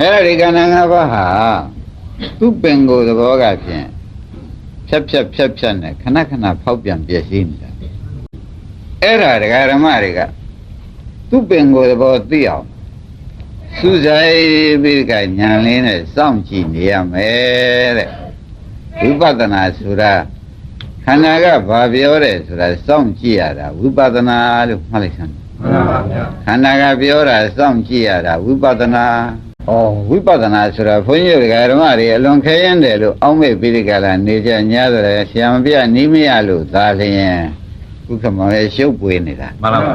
အဲ့ဒါဒီကဏ္ဍ၅ပါးဟာသူ့ပင်ကိုယ်သဘောကဖြင့်ဖြတ်ဖြတ်ဖြတ်ဖြတ်နဲ့ခဏခဏဖောက်ပြန်ပြည့်စည်နေတာအဲ့ဒါဒကာဓမ္မတွေကသူ့ပင်ကိုယ်သဘောသိအောင်စူးစိုက်ပြီးကညာလင်းနဲ့စောင့်ကြည့်နေရမယ်တဲ့ဝိပဿနာဆိုတာခန္ဓာကဘာပြောတယ်ဆိုတာစောင့်ကြည့်ရတာဝိပဿနာလို့မှတ်လိုက်စမ်းမှန်ပါဗျာခန္ဓာကပြောတာစောင့်ကြည့်ရတာဝိပဿနာ ဩဝိပဿနာဆိုတာဘုန်းကြီးတို့ဓမ္မတွေအလွန်ခဲရင်တယ်လို့အောက်မေ့ပြီးဒီကလာနေကြညာဆိုတယ်ဆရာမပြနီးမရလို့သာလျင်ဥက္ကမောရဲ့ရှုပ်ပွေးနေတာမှန်ပါဗျာ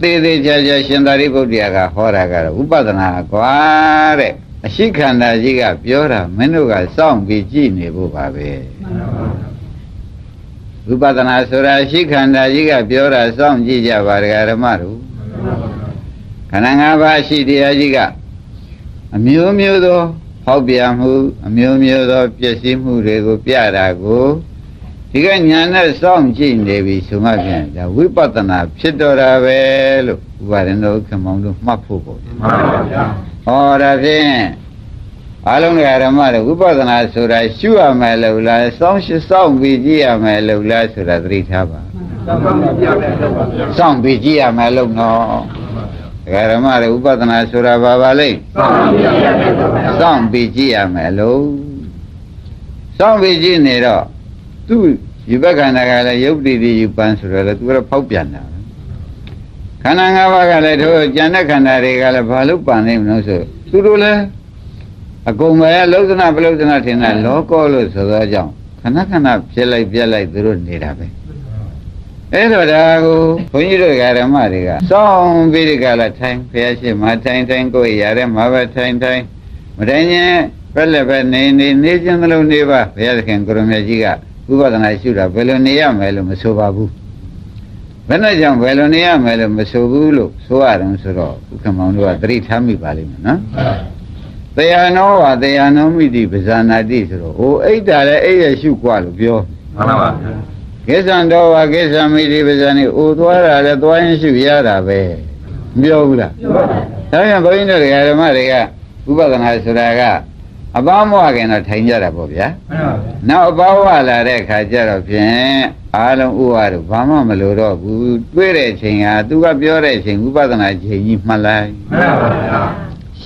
သေးသေးချာချာရှင်သာရိပုတ္တရာကဟောတာကတော့ဝိပဿနာကွာတဲ့အရှိခန္ဓာကြီးကပြောတာမင်းတို့ကစောင့်ပြီးကြည့်နေဖို့ပါပဲဝိပဿနာဆိုတာအရှိခန္ဓာကြီးကပြောတာစောင့်ကြည့်ကြပါဒကာဓမ္မတို့ခန္ဓာ၅ပါးရှိတရားကြီးက အမျိုးမျိုးသောဟောက်ပြန်မှုအမျိုးမျိုးသောပျက်စီးမှုတွေကိုပြတာကိုဒီကညာနဲ့စောင့်ကြည့်နေပြီဆိုမှပြန်ဒါဝိပဿနာဖြစ်တော်တာပဲလို့ဥပါရင်တို့ခမောင်းတို့မှတ်ဖို့ပေါ့မှန်ပါဗျာ။ဟောဒါဖြင့်အလုံးစုံဓမ္မတွေဝိပဿနာဆိုတာရှုရမယ်လို့လားစောင့်ရှစောင့်ပြီးကြည့်ရမယ်လို့လားဆိုတာသတိထားပါမှန်ပါဗျာမှန်ပါဗျာ။စောင့်ပြီးကြည့်ရမယ်လို့နော်။ ဓမ္မတွေဥပဒနာဆိုတာဘာပါလဲမှန်ပါဗျာစောင့်ပြီးကြည့်ရမယ်လို့စောင့်ပြီးကြည့်နေတော့သူယူဘခန္ဓာကလည်းယုတ်တိတိယူပန်းဆိုတော့လေသူကဖောက်ပြန်တာပဲခန္ဓာ၅ပါးကလည်းတို့ကျန်တဲ့ခန္ဓာတွေကလည်းဘာလို့ပန်နေမလို့ဆိုသူတို့လည်းအကုန်ပဲလောကနာပလုဒနာထင်တာလောကောလို့ဆိုတော့ကြောင့်ခဏခဏဖြစ်လိုက်ပြက်လိုက်သူတို့နေတာပဲ အဲ့တော့ဒါကိုဘုန်းကြီးတို့ဓမ္မတွေကစောင့်ပြီးဒီကလာထိုင်ဖျားရှိမှထိုင်ထိုင်ကိုယ်ရတဲ့မှာပဲထိုင်ထိုင်မတိုင်းချင်းဘက်လည်းပဲနေနေနေချင်းသလုံးနေပါဘုရားသခင်ကိုရမေကြီးကဥပဒနာရှုတာဘယ်လိုနေရမယ်လို့မဆိုပါဘူးဘယ်နဲ့ကြောင့်ဘယ်လိုနေရမယ်လို့မဆိုဘူးလို့ဆိုရတယ်ဆိုတော့ဥက္ကမောင်တို့ကသတိထားမိပါလိမ့်မယ်နော် တရားနောဝတရားနောမိတိပဇာနာတိဆိုတော့ဟိုအိတ်တာလည်းအိတ်ရရှုกว่าလို့ပြော မှန်ပါဗျာ ကိစ္ဆံတော်ဝကိစ္ဆံမိတိပဇာနိအိုသွားတာလည်းသွားရင်ရှုရတာပဲမပြောဘူးလားဒါပြန်ဘုန်းကြီးတို့ဓမ္မတွေကဥပဒနာဆိုတာကအပေါင်းမဝခင်တော့ထိုင်ကြတာပေါ့ဗျာမှန်ပါဗျာနောက်အပေါင်းဝလာတဲ့အခါကျတော့ဖြင့်အားလုံးဥပါတို့ဘာမှမလိုတော့ဘူးတွေးတဲ့အချိန်ဟာသူကပြောတဲ့အချိန်ဥပဒနာချိန်ကြီးမှတ်လိုက်မှန်ပါဗျာ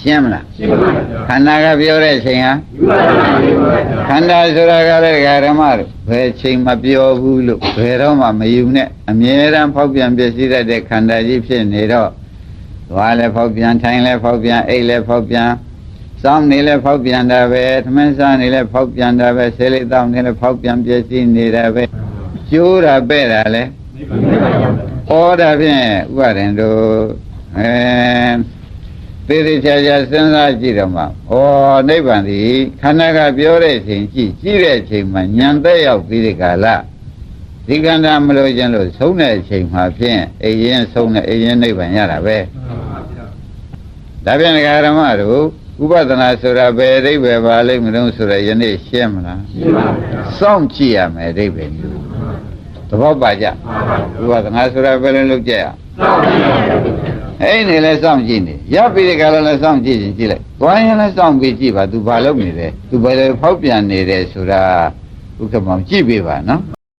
ရှင်းမလားရှင်းပါဗျာခန္ဓာကပြောတဲ့အချိန်ဟာယူပါဗျာယူပါဗျာခန္ဓာဆိုတာကလည်းဒကာဓမ္မတို့ဘယ်ချိန်မပြောဘူးလို့ဘယ်တော့မှမယူနဲ့အမြဲတမ်းဖောက်ပြန်ပြည့်စည်တတ်တဲ့ခန္ဓာကြီးဖြစ်နေတော့သွားလည်းဖောက်ပြန်ထိုင်လည်းဖောက်ပြန်အိတ်လည်းဖောက်ပြန်စောင်းနေလည်းဖောက်ပြန်တာပဲသမင်းစားနေလည်းဖောက်ပြန်တာပဲဆေးလိတောင်းနေလည်းဖောက်ပြန်ပြည့်စည်နေတာပဲကျိုးတာပဲ့တာလည်းဩတာဖြင့်ဥပါရင်တို့အဲ သေသေးချာချာစဉ်းစားကြည့်တော့မှဩနိဗ္ဗာန်ဒီခန္ဓာကပြောတဲ့အချိန်ကြည့်ကြည့်တဲ့အချိန်မှာဉာဏ်သက်ရောက်ပြီးဒီကာလဒီခန္ဓာမလို့ခြင်းလို့ဆုံးတဲ့အချိန်မှာဖြင့်အိရင်ဆုံးတဲ့အိရင်နိဗ္ဗာန်ရတာပဲဒါဖြင့်ဒကာရမတို့ဥပဒနာဆိုတာဘယ်အဓိပ္ပာယ်ပါလိမ့်မလို့ဆိုတော့ယနေ့ရှင်းမလားရှင်းပါဗျာစောင့်ကြည့်ရမယ်အဓိပ္ပာယ်မျိုးသဘောပါကြဥပဒနာဆိုတာဘယ်လိုလုပ်ကြရ အဲ့နေလဲစောင့်ကြည့်နေရပ်ပြီးဒီကလည်းလဲစောင့်ကြည့်ရင်ကြည့်လိုက်သွားရင်လဲစောင့်ပြီးကြည့်ပါ तू ဘာလုပ်နေလဲ तू ဘယ်လိုဖောက်ပြန်နေတယ်ဆိုတာဥက္ကမောင်ကြည့်ပေးပါနော်